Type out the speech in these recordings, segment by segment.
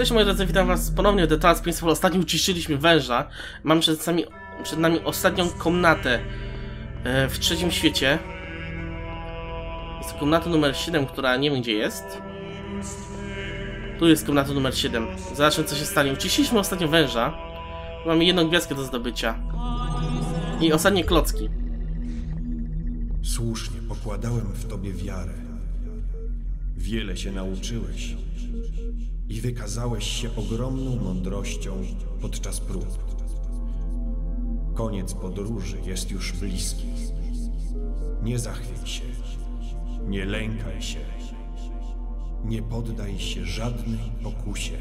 Cześć moi drodzy, witam was ponownie w The Principle. Ostatnio uciszyliśmy węża. Mam przed nami, przed nami ostatnią komnatę e, w trzecim świecie. Jest komnata numer 7, która nie wiem gdzie jest. Tu jest komnata numer 7. Zobaczmy co się stanie. Uciszyliśmy ostatnio węża. Mamy jedną gwiazdkę do zdobycia. I ostatnie klocki. Słusznie pokładałem w tobie wiarę. Wiele się nauczyłeś i wykazałeś się ogromną mądrością podczas prób. Koniec podróży jest już bliski. Nie zachwiej się, nie lękaj się, nie poddaj się żadnej pokusie.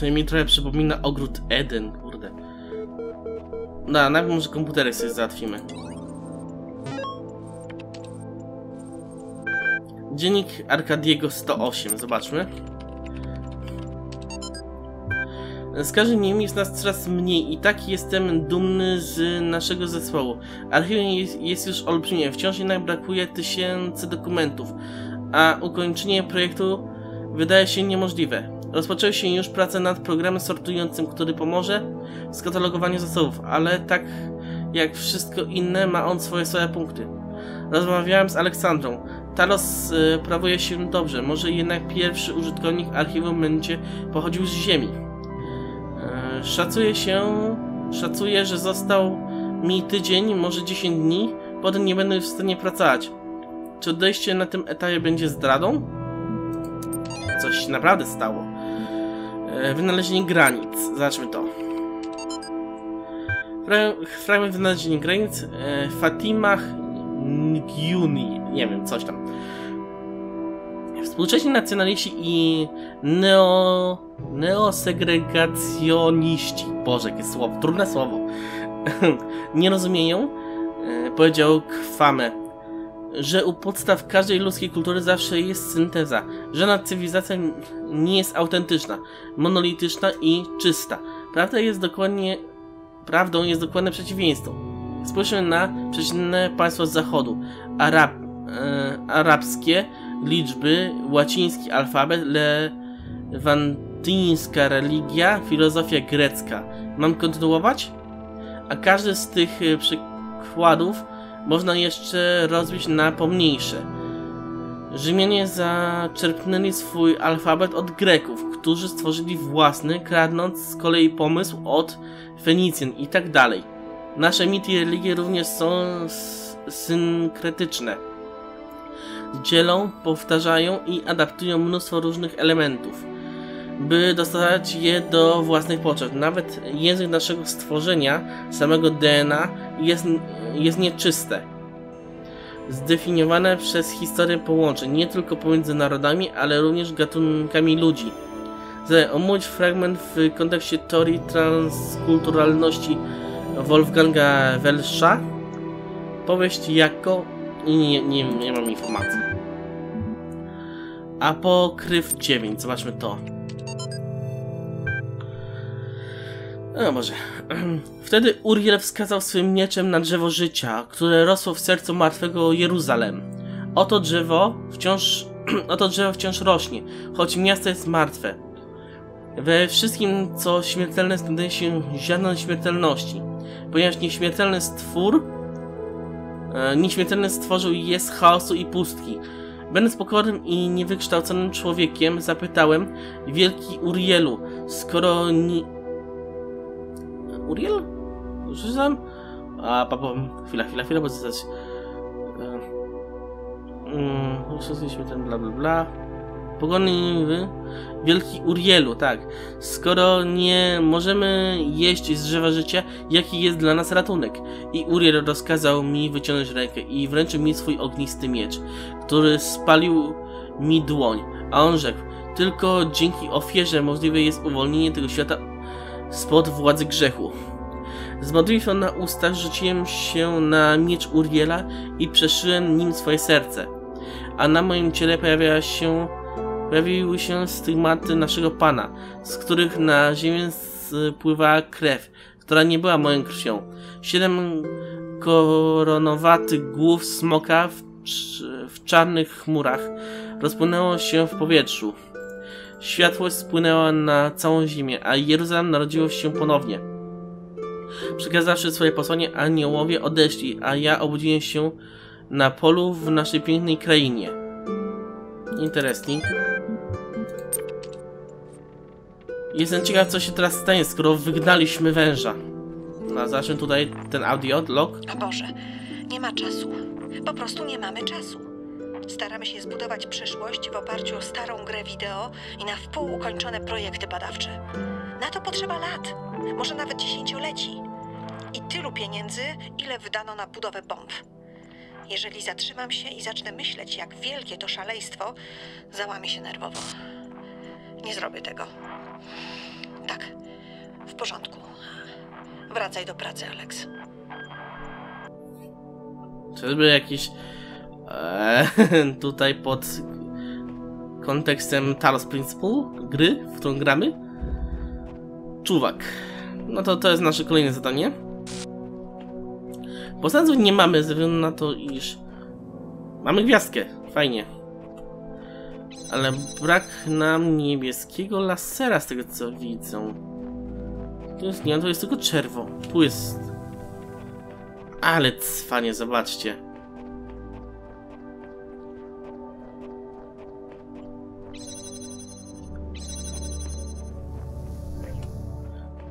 To mi trochę przypomina ogród Eden, kurde. No, najpierw może komputerek sobie załatwimy. Dziennik Arkadiego 108, zobaczmy. Z każdym dniem jest nas coraz mniej i tak jestem dumny z naszego zespołu. Archiwum jest, jest już olbrzymie, wciąż jednak brakuje tysięcy dokumentów, a ukończenie projektu wydaje się niemożliwe. Rozpoczęły się już prace nad programem sortującym, który pomoże w skatalogowaniu zasobów, ale tak jak wszystko inne ma on swoje słabe punkty. Rozmawiałem z Aleksandrą. Talos y, prawuje się dobrze, może jednak pierwszy użytkownik archiwum będzie pochodził z Ziemi. Szacuje się, szacuje, że został mi tydzień, może 10 dni, potem nie będę w stanie pracować. Czy odejście na tym etapie będzie zdradą? Coś się naprawdę stało. E, Wynalezienie granic. Zobaczmy to. Fra- Fragment wynalezienia granic. e, Fatimah Ngiuni. Nie wiem, coś tam. Współcześni nacjonaliści i neo... neosegregacjoniści, Boże, jakie słowo, trudne słowo, nie rozumieją, e, powiedział Kwame, że u podstaw każdej ludzkiej kultury zawsze jest synteza. Żadna cywilizacja nie jest autentyczna, monolityczna i czysta. Prawda jest dokładnie... Prawdą jest dokładne przeciwieństwo. Spójrzmy na przeciwne państwa z zachodu. Arab, e, arabskie liczby, łaciński alfabet, lewantyńska religia, filozofia grecka. Mam kontynuować? A każdy z tych e, przykładów można jeszcze rozbić na pomniejsze. Rzymianie zaczerpnęli swój alfabet od Greków, którzy stworzyli własny, kradnąc z kolei pomysł od Fenicjan i tak dalej. Nasze mity i religie również są synkretyczne. Dzielą, powtarzają i adaptują mnóstwo różnych elementów, by dostosować je do własnych potrzeb. Nawet język naszego stworzenia, samego DNA, jest, jest nieczyste. Zdefiniowane przez historię połączeń, nie tylko pomiędzy narodami, ale również gatunkami ludzi. Omówić fragment w kontekście teorii transkulturalności Wolfganga Welscha. Powieść jako... Nie, nie, nie mam informacji. Apokryf 9, zobaczmy to. No może. Wtedy Uriel wskazał swym mieczem na drzewo życia, które rosło w sercu martwego Jeruzalem. Oto drzewo wciąż, oto drzewo wciąż rośnie, choć miasto jest martwe. We wszystkim, co śmiertelne, znajduje się ziarno śmiertelności, ponieważ nieśmiertelny stwór, nieśmiertelny stworzył je z chaosu i pustki. Będąc pokornym i niewykształconym człowiekiem, zapytałem, wielki Urielu, skoro ni... Uriel? Słyszałem? A, papa, chwila, chwila, chwila, bo coś... Mm, Usłyszeliśmy ten bla bla bla. Pogodny wy? Wielki Urielu, tak. Skoro nie możemy jeść z drzewa życia, jaki jest dla nas ratunek? I Uriel rozkazał mi wyciągnąć rękę i wręczył mi swój ognisty miecz, który spalił mi dłoń. A on rzekł, tylko dzięki ofierze możliwe jest uwolnienie tego świata spod władzy grzechu. Z modlitwą na ustach rzuciłem się na miecz Uriela i przeszyłem nim swoje serce. A na moim ciele pojawiała się, pojawiły się stygmaty naszego Pana, z których na ziemię spływała krew, która nie była moją krwią. Siedem koronowatych głów smoka w, w czarnych chmurach rozpłynęło się w powietrzu. Światłość spłynęła na całą ziemię, a Jeruzalem narodziło się ponownie. Przekazawszy swoje posłanie, aniołowie odeszli, a ja obudziłem się na polu w naszej pięknej krainie. Interesting. Jestem ciekaw, co się teraz stanie, skoro wygnaliśmy węża. No, zacznę tutaj ten audio, log. O Boże, nie ma czasu. Po prostu nie mamy czasu. Staramy się zbudować przyszłość w oparciu o starą grę wideo i na wpół ukończone projekty badawcze. Na to potrzeba lat, może nawet dziesięcioleci. I tylu pieniędzy, ile wydano na budowę bomb. Jeżeli zatrzymam się i zacznę myśleć, jak wielkie to szaleństwo, załamię się nerwowo. Nie zrobię tego. Tak, w porządku. Wracaj do pracy, Alex. Czyżby jakiś e, tutaj pod kontekstem Talos Principle gry, w którą gramy? Czuwak. No to to jest nasze kolejne zadanie. Poznaniów nie mamy ze względu na to, iż mamy gwiazdkę. Fajnie. Ale brak nam niebieskiego lasera z tego co widzę. Tu jest, nie, to jest tylko czerwo. Tu jest... Ale cwanie, zobaczcie.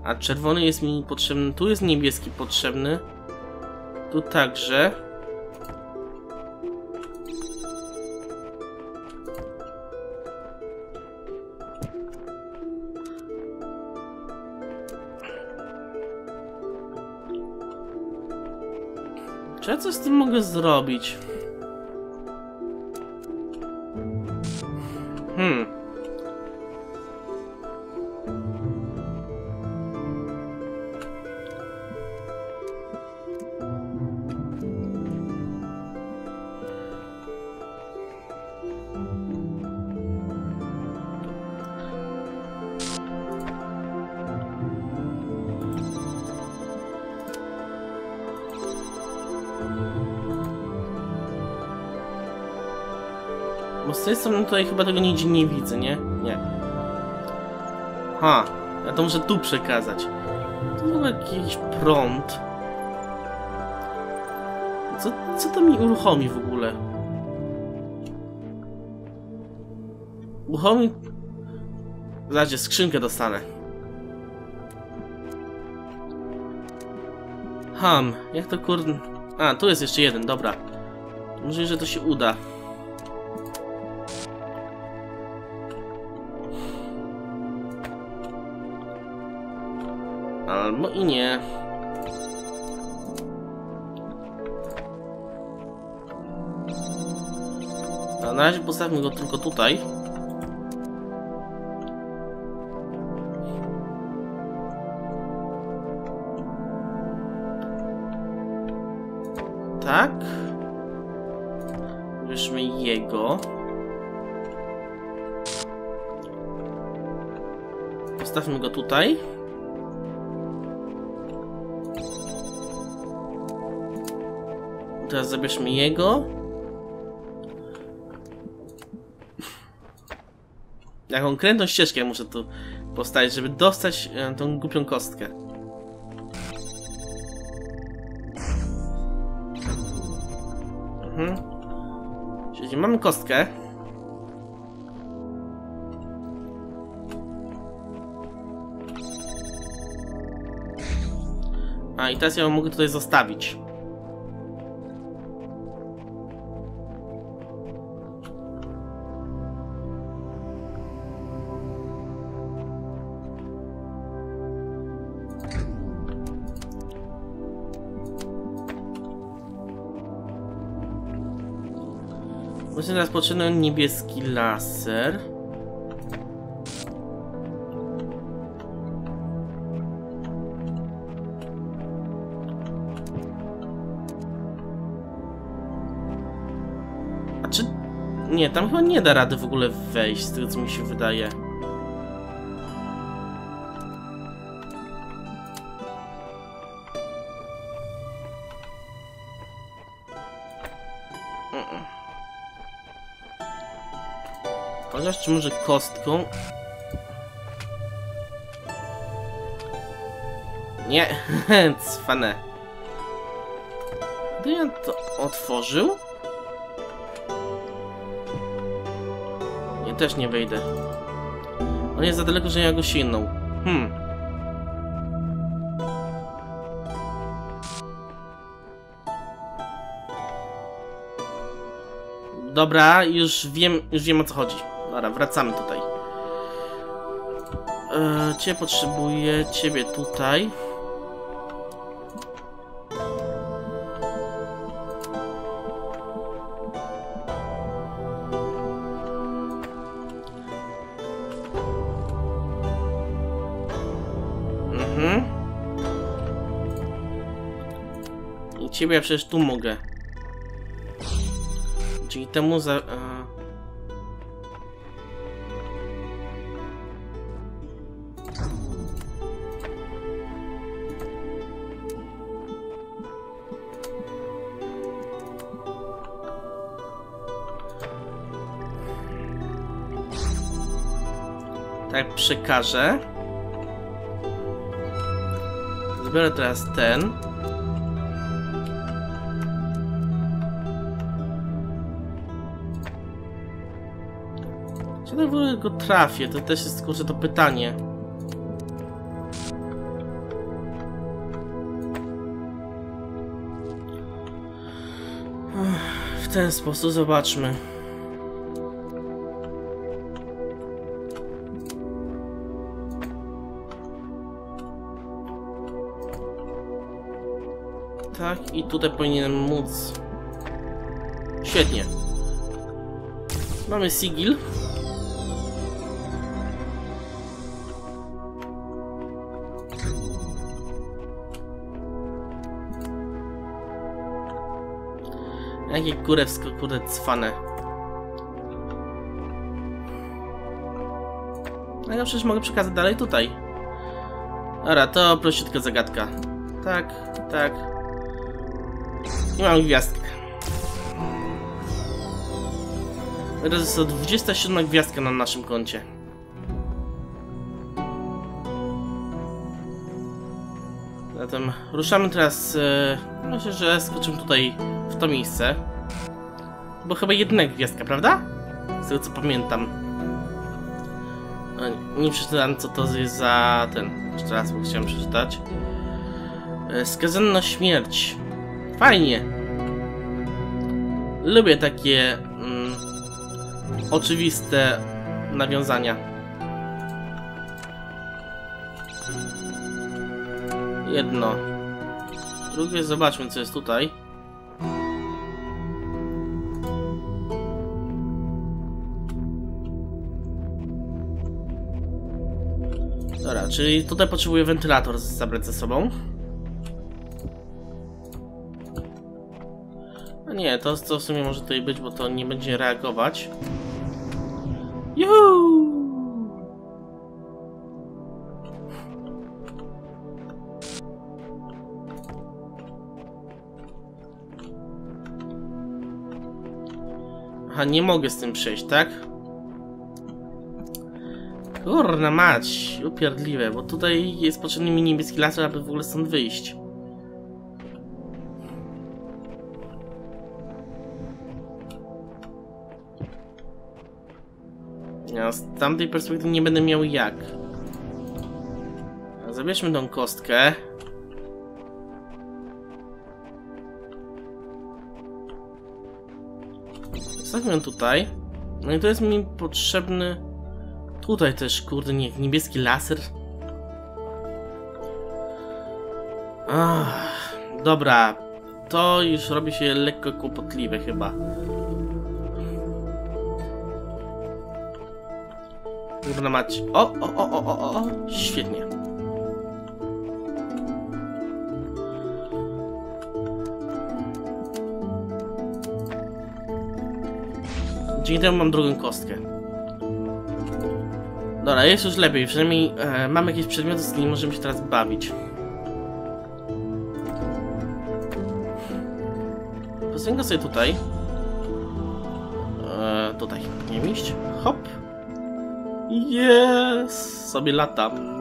A czerwony jest mi potrzebny. Tu jest niebieski potrzebny. Tu także. Czy ja coś z tym mogę zrobić? Hmm. Tej strony tutaj chyba tego nigdzie nie widzę, nie? Nie. Ha, ja to muszę tu przekazać. To był jakiś prąd. Co, co to mi uruchomi w ogóle? Uruchomi... Zobaczcie, skrzynkę dostanę. Ham, jak to kurde... A, tu jest jeszcze jeden, dobra. Może, że to się uda. I nie. A na razie postawmy go tylko tutaj. Tak. Bierzmy jego. Postawmy go tutaj. Teraz zabierzmy jego. Jaką krętą ścieżkę muszę tu postawić, żeby dostać e, tą głupią kostkę. Mhm. Czyli mamy kostkę. A i teraz ja mogę tutaj zostawić. Właśnie teraz potrzebny niebieski laser. A czy... Nie, tam chyba nie da rady w ogóle wejść, z tego co mi się wydaje. czy może kostką? Nie, cwane. Gdy ja to otworzył? Ja też nie wejdę. On jest za daleko, że ja go sięgnął. Hmm. Dobra, już wiem, już wiem o co chodzi. Dobra, wracamy tutaj. Eee, cię potrzebuję, ciebie tutaj. Mhm. Ciebie ja przecież tu mogę. Dzięki temu za... E... Tak przekażę. Zbiorę teraz ten. Czy na go trafię? To też jest kurczę to pytanie. W ten sposób zobaczmy. Tak, i tutaj powinienem móc. Świetnie. Mamy sigil. Jakie kurewsko, kurde, cwane. No ja przecież mogę przekazać dalej tutaj. Dobra, to prościutka zagadka. Tak, tak. I mam gwiazdkę. Teraz jest to 27 gwiazdka na naszym koncie. Zatem ruszamy teraz. E, myślę, że skoczymy tutaj w to miejsce. Bo chyba jedna gwiazdka, prawda? Z tego co pamiętam. E, nie przeczytałem co to jest za ten. Jeszcze raz bo chciałem przeczytać. E, skazany na śmierć. Fajnie. Lubię takie mm, oczywiste nawiązania. Jedno. Drugie, zobaczmy co jest tutaj. Dobra, czyli tutaj potrzebuję wentylator zabrać ze sobą. Nie, to, to w sumie może tutaj być, bo to nie będzie reagować. Juhu! Aha, nie mogę z tym przejść, tak? Kurna mać, upierdliwe, bo tutaj jest potrzebny mi niebieski laser, aby w ogóle stąd wyjść. Ja z tamtej perspektywy nie będę miał jak. Zabierzmy tą kostkę. Zostawmy ją tutaj. No i to jest mi potrzebny... Tutaj też, kurde, nie, niebieski laser. Ach, dobra. To już robi się lekko kłopotliwe chyba. Kurna mać. O, o, o, o, o, o. Świetnie. Dzięki temu mam drugą kostkę. Dobra, jest już lepiej. Przynajmniej e, mamy jakieś przedmioty, z którymi możemy się teraz bawić. Postawię go sobie tutaj. E, tutaj. Nie iść. Hop. Jest! Sobie latam.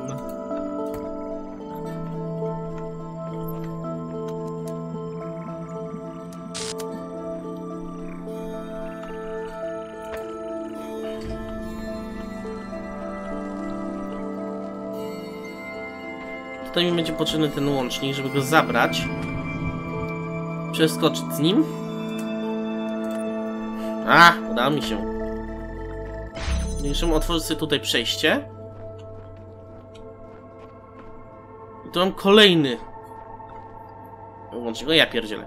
Tutaj mi będzie potrzebny ten łącznik, żeby go zabrać. Przeskoczyć z nim. A, uda mi się. Jeszcze otworzyć sobie tutaj przejście. I tu mam kolejny łącznik. O ja pierdzielę.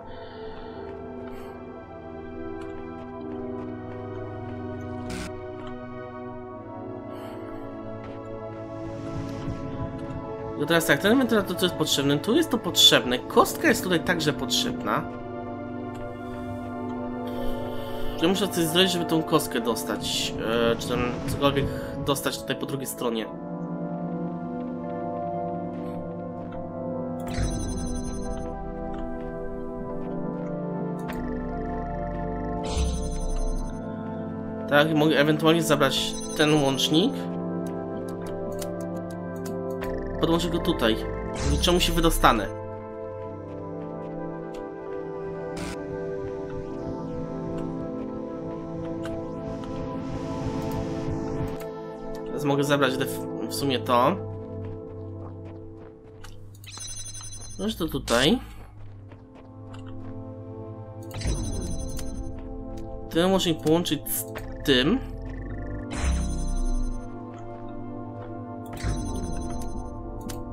No teraz tak, ten wentylator to jest potrzebny, tu jest to potrzebne, kostka jest tutaj także potrzebna. Ja muszę coś zrobić, żeby tą kostkę dostać, e, czy ten cokolwiek dostać tutaj po drugiej stronie. Tak, mogę ewentualnie zabrać ten łącznik. Podłączę go tutaj. Niczemu się wydostanę. Mogę zabrać w sumie to. No to tutaj. Ten można połączyć z tym.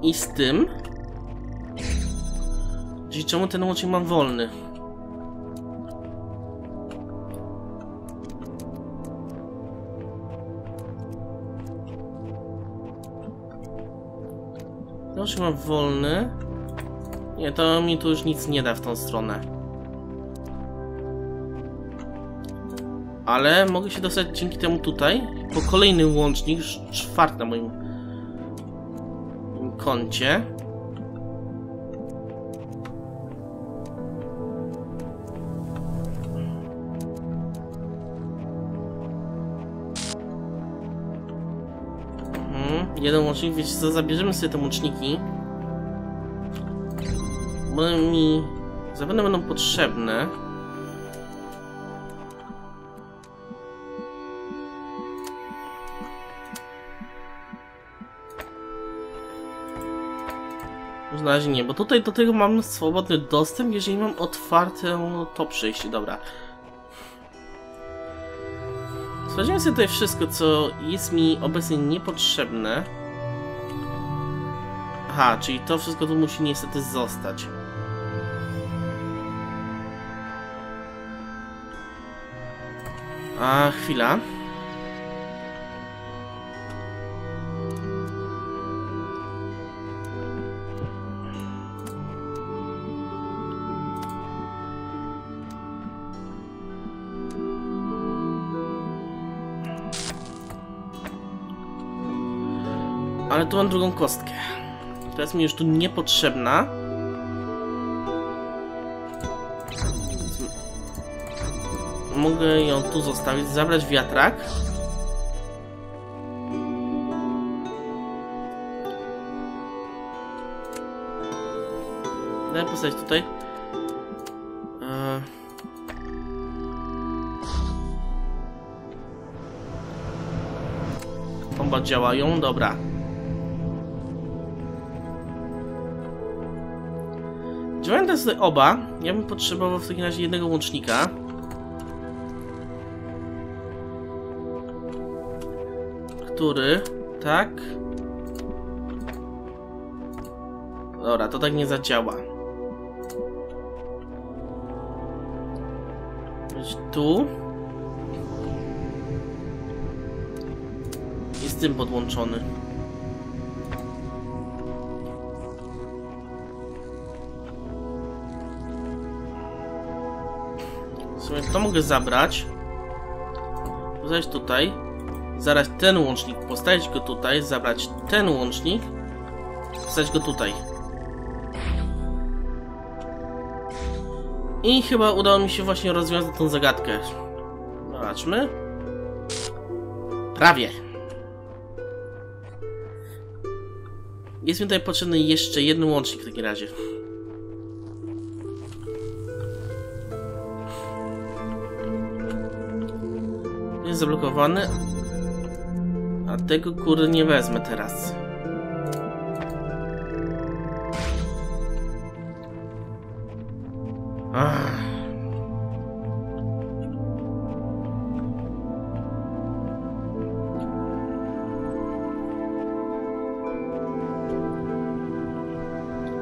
I z tym. Czyli czemu ten łącznik mam wolny? Łącznik mam wolny. Nie, to mi tu już nic nie da w tą stronę. Ale mogę się dostać dzięki temu tutaj po kolejny łącznik, czwarty na moim koncie. Jeden łącznik, wiecie co, zabierzemy sobie te łączniki. One mi zapewne będą potrzebne. Na razie nie, bo tutaj do tego mam swobodny dostęp, jeżeli mam otwarte to przejście, dobra. Sprawdzimy sobie tutaj wszystko, co jest mi obecnie niepotrzebne. Aha, czyli to wszystko tu musi niestety zostać. A, chwila. Ale tu mam drugą kostkę. Jest mi już tu niepotrzebna. Mogę ją tu zostawić, zabrać wiatrak. Daj postawić tutaj. Eee... Komba działają, dobra. Teraz tutaj oba. Ja bym potrzebował w takim razie jednego łącznika. Który, tak. Dobra, to tak nie zadziała. Być tu. I z tym podłączony. Sumie to mogę zabrać. Zajść tutaj. Zabrać ten łącznik, postawić go tutaj, zabrać ten łącznik, postawić go tutaj. I chyba udało mi się właśnie rozwiązać tą zagadkę. Zobaczmy. Prawie. Jest mi tutaj potrzebny jeszcze jeden łącznik w takim razie. zablokowany. A tego kury nie wezmę teraz. Ach.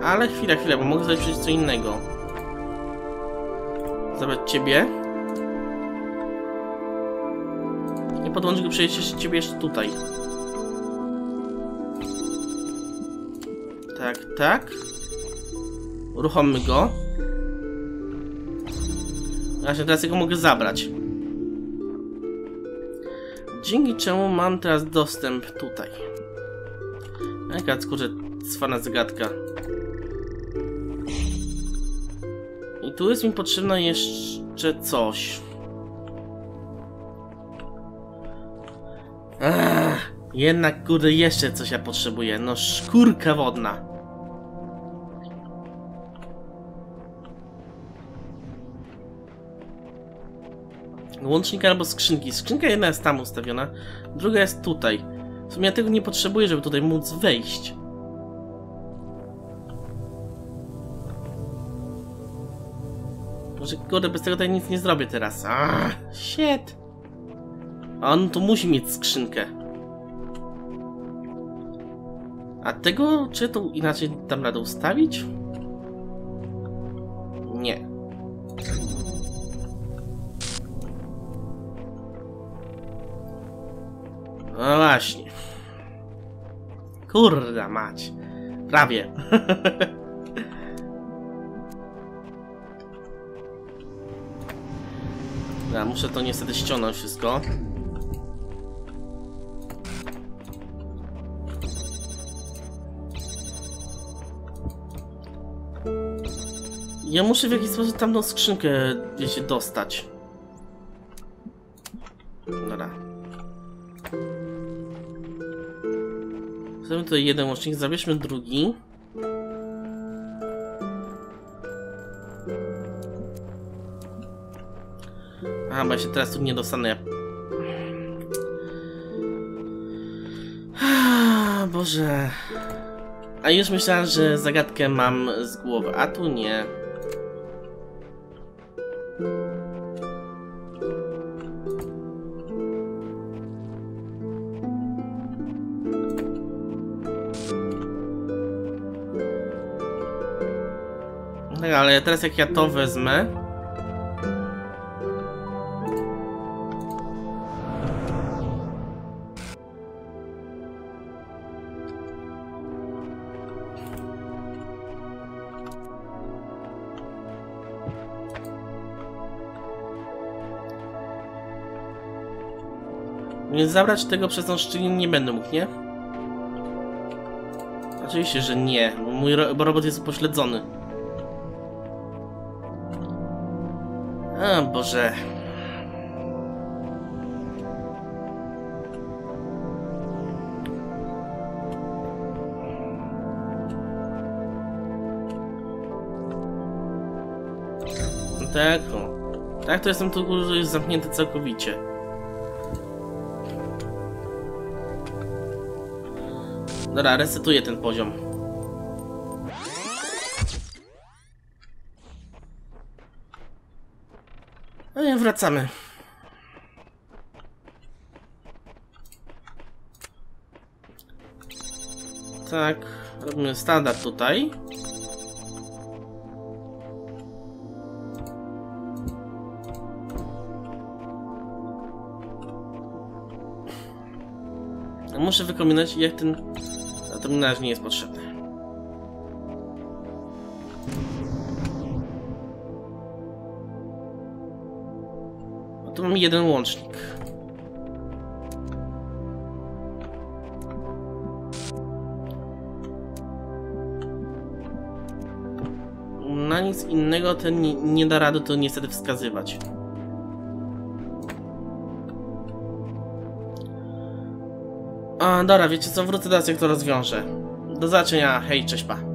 Ale chwila, chwila, bo mogę zrobić coś co innego. Zabrać ciebie. I podłączyć go jeszcze ciebie jeszcze tutaj. Tak, tak. Uruchommy go. Właśnie teraz go mogę zabrać. Dzięki czemu mam teraz dostęp tutaj. Jaka kurczę cwana zagadka. I tu jest mi potrzebne jeszcze coś. Jednak kurde jeszcze coś ja potrzebuję. No szkórka wodna. Łącznik albo skrzynki. Skrzynka jedna jest tam ustawiona, druga jest tutaj. W sumie ja tego nie potrzebuję, żeby tutaj móc wejść. Może kurde, bez tego tutaj nic nie zrobię teraz. Ah, shit. On tu musi mieć skrzynkę. A tego, czy to inaczej tam radę ustawić? Nie. No właśnie. Kurda mać. Prawie. Ja muszę to niestety ściągnąć wszystko. Ja muszę w jakiś sposób tamtą skrzynkę wiecie dostać. Dobra. Zrobimy tutaj jeden łącznik, zabierzmy drugi. A, bo ja się teraz tu nie dostanę. Ah, Boże. A już myślałem, że zagadkę mam z głowy, a tu nie. Ale teraz jak ja to wezmę... Więc zabrać tego przez tą szczelinę nie będę mógł, nie? Oczywiście, że nie, bo mój ro bo robot jest upośledzony. A Boże. No tak, o. Tak, to jestem tu jest zamknięty całkowicie. Dobra, resetuję ten poziom. Wracamy. Tak, robimy standard tutaj. Muszę wykombinować jak ten... A to nie jest potrzebne. Mam jeden łącznik. Na nic innego ten nie, nie da rady to niestety wskazywać. A, dobra, wiecie co, wrócę jak to rozwiążę. Do zobaczenia, hej, cześć, pa.